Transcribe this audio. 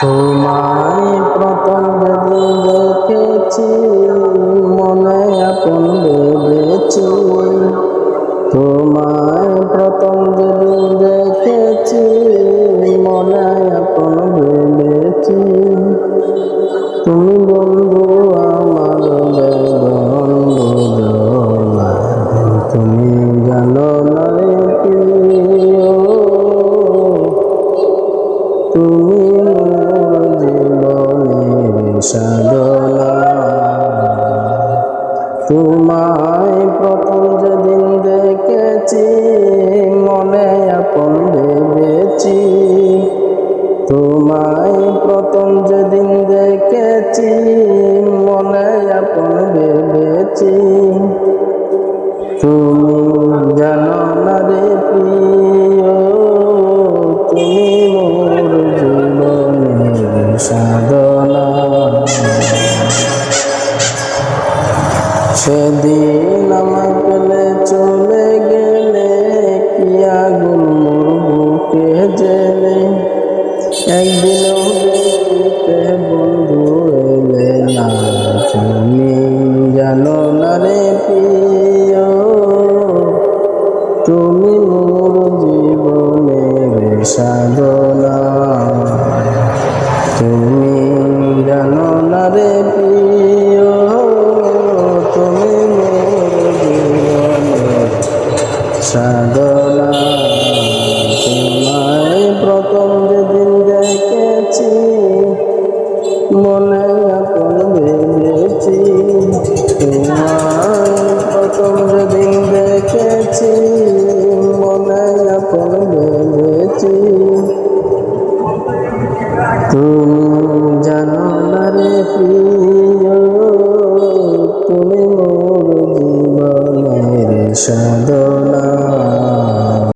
তোমায় প্রথম দেখেছি, মনে আপন ভেবেছি। তোমায় প্রথম যেদিন দেখেছি, মনে আপন ভেবেছি। তুমি বন্ধু আমার তুমি জানো না তুমি সাধনা তোমায় প্রথম যেদিন দেখেছি মনে আপন ভেবেছি। তোমায় প্রথম যেদিন দেখেছি সেদিন আমায় পেলে চলে গেলে কি আগুন মোর বুকে জেলে? একদিনও দেখিতে বন্ধু এলে না, তুমি জানো না রে প্রিয়। তুমি মোর জীবনের সাধনা। সাধনা তোমায় প্রথম যেদিন দেখেছি, মনে আপন ভেবেছি তোমায় প্রথম যেদিন দেখেছি, মনে আপন ভেবেছি তুমি জানো না রে প্রিয়